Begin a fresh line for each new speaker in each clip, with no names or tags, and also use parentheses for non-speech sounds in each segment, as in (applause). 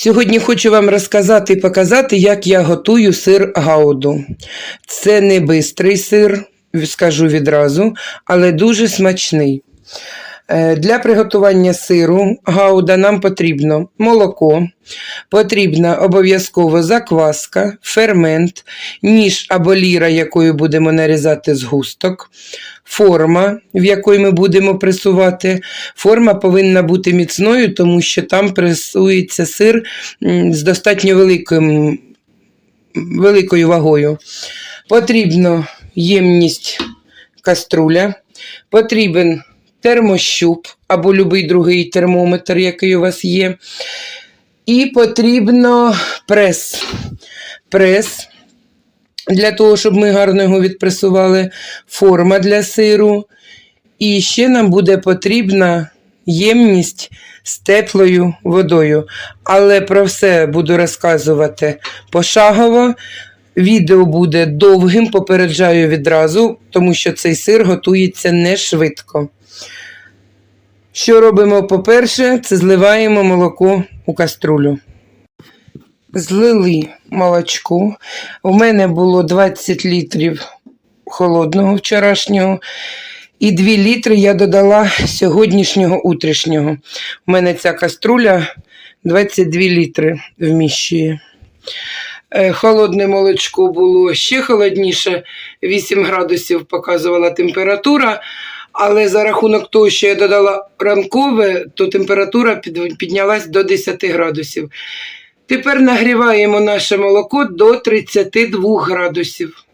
Сьогодні хочу вам розказати і показати, як я готую сир гауду. Це не бистрий сир, скажу відразу, але дуже смачний. Е, Для приготування сиру гауда нам потрібно молоко, потрібна обов'язково закваска, фермент, ніж або ліра, якою будемо нарізати згусток, форма, в якої ми будемо пресувати. Форма повинна бути міцною, тому що там пресується сир з достатньо великим, великою вагою. Потрібно ємність каструля, потрібен термощуп або будь-який другий термометр, який у вас є. І потрібно прес. Прес для того, щоб ми гарно його відпресували, форма для сиру. І ще нам буде потрібна ємність з теплою водою. Але про все буду розказувати пошагово. Відео буде довгим, попереджаю відразу, тому що цей сир готується не швидко. Що робимо, по-перше, це зливаємо молоко у каструлю. Злили молочко. У мене було 20 літрів холодного вчорашнього. І 2 літри я додала сьогоднішнього утрішнього. У мене ця каструля 22 літри вміщує. Е, Холодне молочко було ще холодніше, 8 градусів показувала температура. Але за рахунок того, що я додала ранкове, то температура піднялась до 10 градусів. Тепер нагріваємо наше молоко до 32 градусів.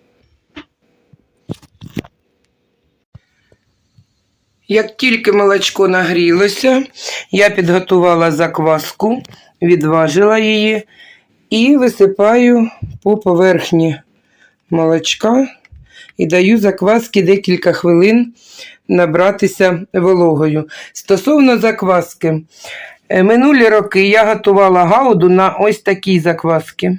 Як тільки молочко нагрілося, я підготувала закваску, відважила її і висипаю по поверхні молочка і даю закваски декілька хвилин набратися вологою. Стосовно закваски, е, минулі роки я готувала гауду на ось такій закваски.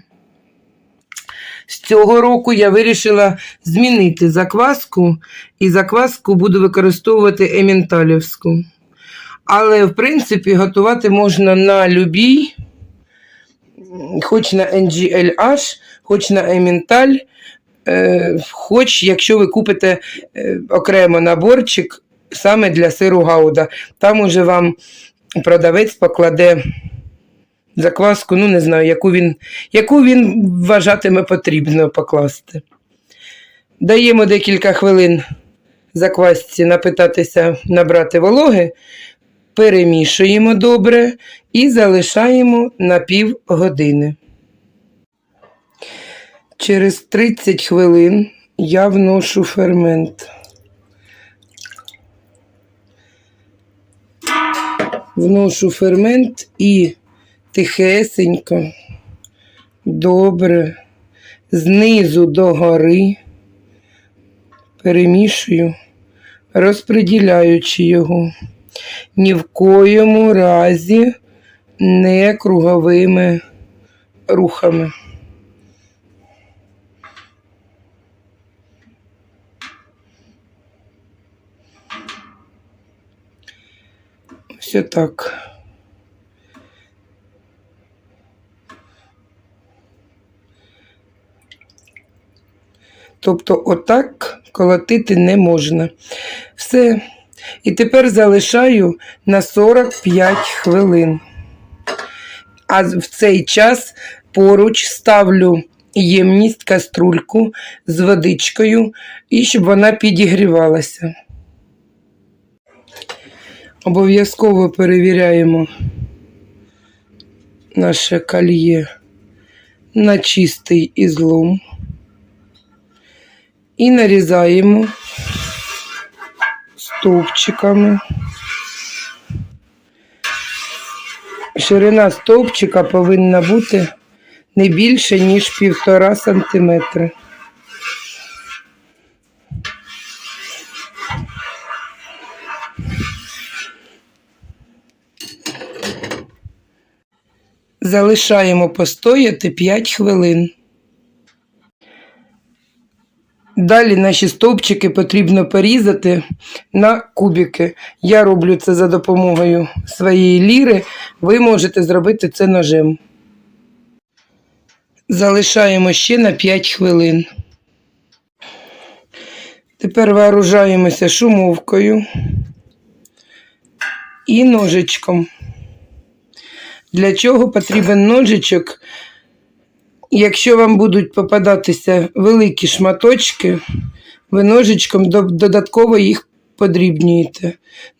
З цього року я вирішила змінити закваску, і закваску буду використовувати ементалівську. Але, в принципі, готувати можна на любій, хоч на NGLH, хоч на ементаль, е, хоч якщо ви купите е, окремо наборчик саме для сиру гауда. Там уже вам продавець покладе закваску, ну не знаю, яку він, яку він вважатиме потрібно покласти. Даємо декілька хвилин заквасці напитатися, набрати вологи, перемішуємо добре і залишаємо на пів години. Через 30 хвилин я вношу фермент. Вношу фермент і тихесенько, добре, знизу до гори перемішую, розподіляючи його. Ні в коєму разі не круговими рухами. Все так. Тобто, отак колотити не можна. Все. І тепер залишаю на 45 хвилин. А в цей час поруч ставлю ємність, каструльку з водичкою, і щоб вона підігрівалася. Обов'язково перевіряємо наше кольє на чистий ізлом і нарізаємо стовпчиками. Ширина стовпчика повинна бути не більше, ніж півтора сантиметри. Залишаємо постояти 5 хвилин. Далі наші стовпчики потрібно порізати на кубики. Я роблю це за допомогою своєї ліри. Ви можете зробити це ножем. Залишаємо ще на 5 хвилин. Тепер вооружаємося шумовкою і ножичком. Для чого потрібен ножичок? Якщо вам будуть попадатися великі шматочки, ви ножичком додатково їх подрібнюєте.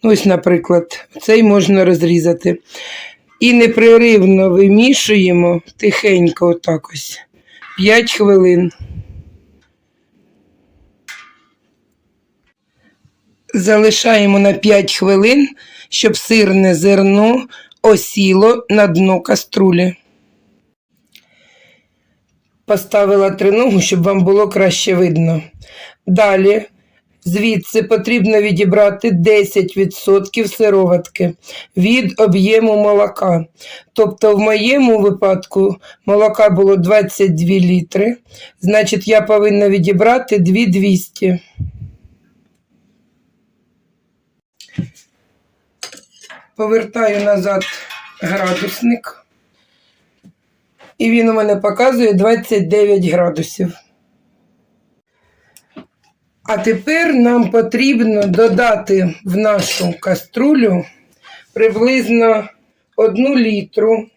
Ну, ось, наприклад, цей можна розрізати. І непреривно вимішуємо тихенько, отак ось. 5 хвилин. Залишаємо на 5 хвилин, щоб сирне зерно осіло на дно каструлі. Поставила триногу, щоб вам було краще видно. Далі звідси потрібно відібрати 10% сироватки від об'єму молока. Тобто, в моєму випадку молока було 22 літри, значить, я повинна відібрати 2200. Повертаю назад градусник. І він у мене показує 29 градусів. А тепер нам потрібно додати в нашу каструлю приблизно 1 літру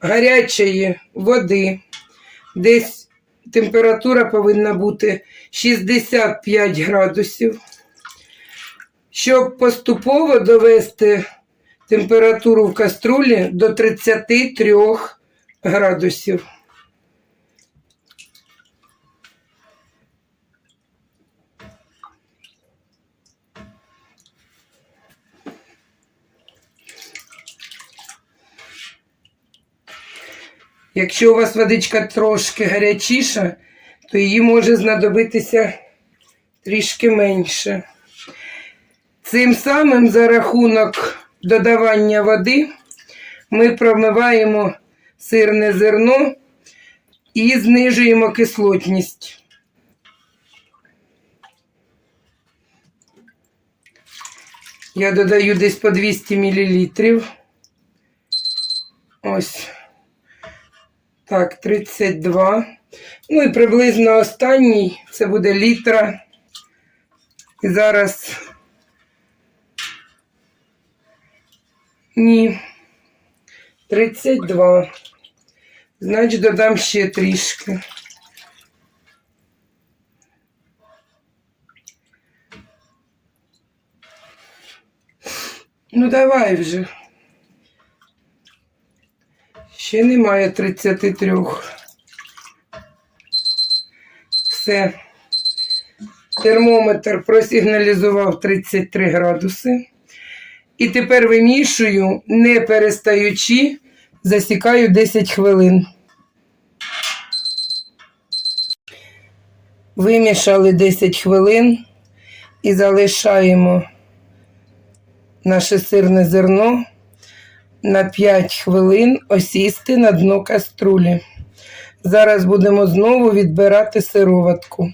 гарячої води. Десь температура повинна бути 65 градусів. Щоб поступово довести температуру в каструлі до 33 градусів. Якщо у вас водичка трошки гарячіша, то її може знадобитися трішки менше. Цим самим за рахунок додавання води ми промиваємо сирне зерно і знижуємо кислотність. Я додаю десь по 200 мл. Ось. Так, 32. Ну і приблизно останній це буде літра. І зараз. Ні. 32. Значить, додам ще трішки. Ну, давай вже. Ще немає 33. Все. Термометр просигналізував 33 градуси. І тепер вимішую, не перестаючи, засікаю 10 хвилин. Вимішали 10 хвилин і залишаємо наше сирне зерно на 5 хвилин осісти на дно каструлі. Зараз будемо знову відбирати сироватку.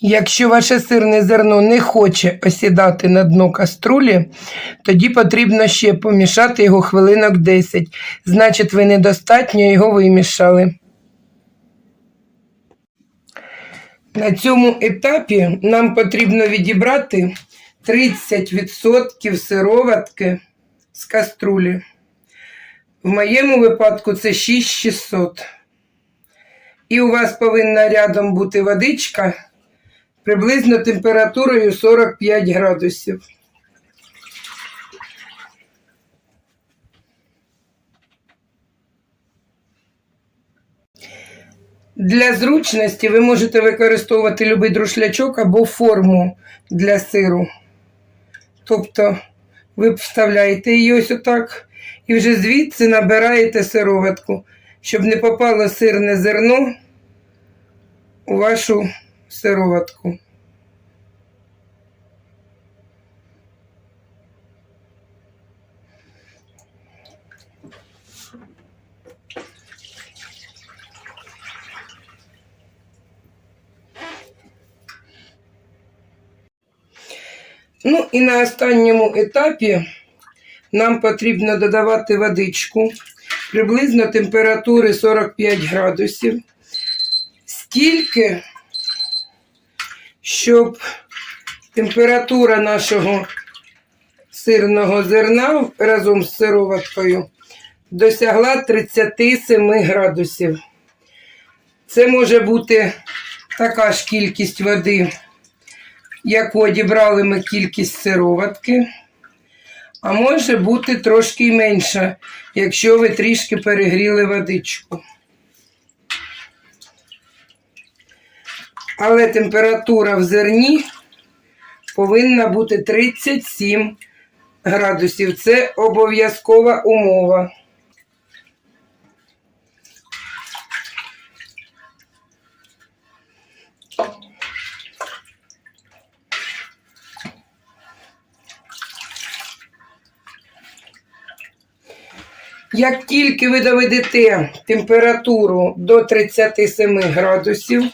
Якщо ваше сирне зерно не хоче осідати на дно каструлі, тоді потрібно ще помішати його хвилинок 10. Значить, ви недостатньо його вимішали. На цьому етапі нам потрібно відібрати 30% сироватки з каструлі. В моєму випадку це 6600. І у вас повинна рядом бути водичка приблизно температурою 45 градусів. Для зручності ви можете використовувати будь-який друшлячок або форму для сиру. Тобто ви вставляєте її ось отак і вже звідси набираєте сироватку, щоб не попало сирне зерно у вашу сироватку. Ну і на останньому етапі нам потрібно додавати водичку приблизно температури 45 градусів. Стільки, щоб температура нашого сирного зерна разом з сироваткою досягла 37 градусів. Це може бути така ж кількість води, яку одібрали ми кількість сироватки, а може бути трошки менша, якщо ви трішки перегріли водичку. Але температура в зерні повинна бути 37 градусів. Це обов'язкова умова. Як тільки ви доведете температуру до 37 градусів,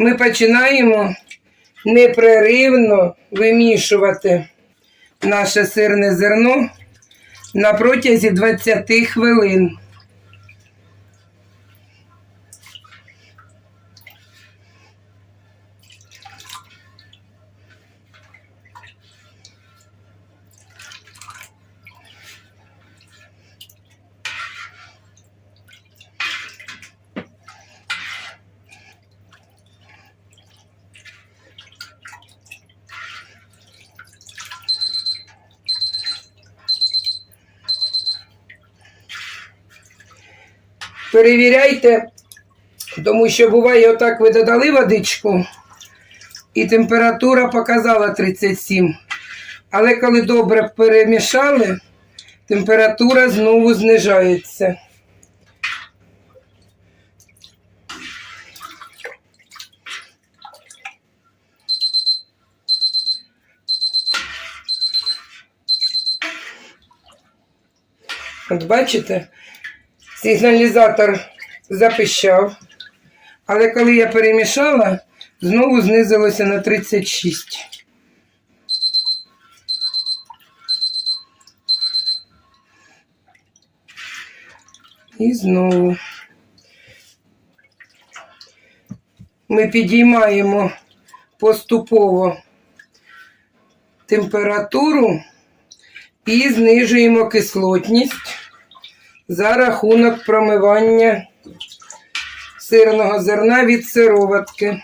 ми починаємо непреривно вимішувати наше сирне зерно на протязі 20 хвилин. Перевіряйте, тому що буває, отак ви додали водичку, і температура показала 37. Але коли добре перемішали, температура знову знижається. От бачите, сигналізатор запищав, але коли я перемішала, знову знизилося на 36. І знову. Ми підіймаємо поступово температуру і знижуємо кислотність за рахунок промивання сирного зерна від сироватки.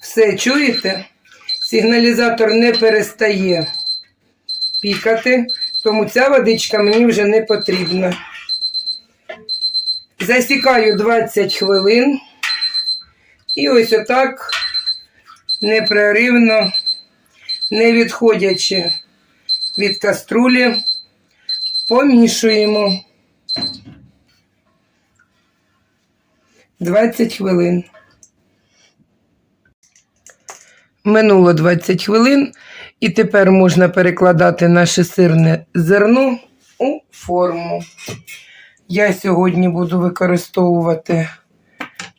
Все, чуєте? Сигналізатор не перестає пікати, тому ця водичка мені вже не потрібна. Засікаю 20 хвилин. І ось отак непреривно, не відходячи від каструлі, помішуємо 20 хвилин. Минуло 20 хвилин, і тепер можна перекладати наше сирне зерно у форму. Я сьогодні буду використовувати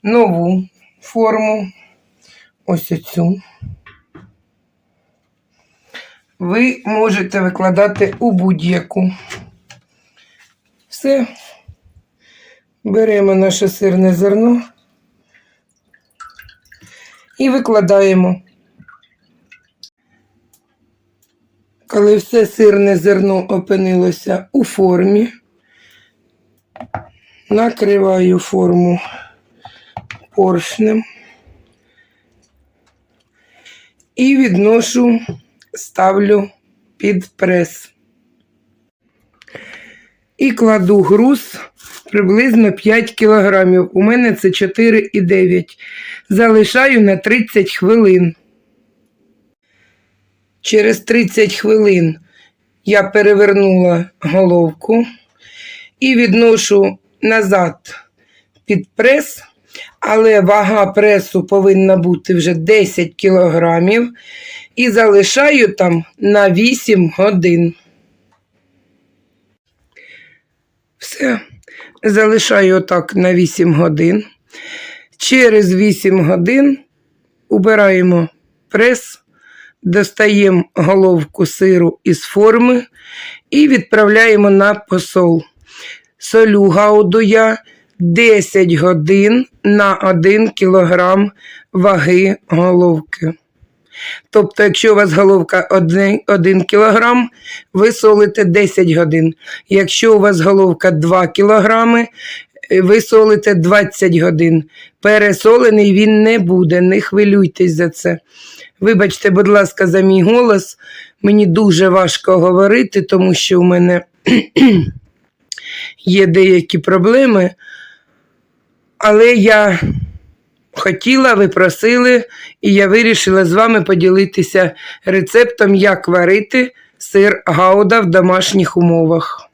нову форму. Ось оцю. Ви можете викладати у будь-яку. Все. Беремо наше сирне зерно і викладаємо. Коли все сирне зерно опинилося у формі, накриваю форму поршнем і відношу, ставлю під прес. І кладу груз приблизно 5 кілограмів. У мене це 4,9. Залишаю на 30 хвилин. Через 30 хвилин я перевернула головку і відношу назад під прес але вага пресу повинна бути вже 10 кілограмів. І залишаю там на 8 годин. Все. Залишаю отак на 8 годин. Через 8 годин убираємо прес, достаємо головку сиру із форми і відправляємо на посол. Солю гауду я 10 годин на 1 кілограм ваги головки. Тобто, якщо у вас головка 1 кілограм, ви солите 10 годин. Якщо у вас головка 2 кілограми, е, ви солите 20 годин. Пересолений він не буде, не хвилюйтесь за це. Вибачте, будь ласка, за мій голос. Мені дуже важко говорити, тому що у мене (clears throat) є деякі проблеми. Але я хотіла, ви просили, і я вирішила з вами поділитися рецептом, як варити сир гауда в домашніх умовах.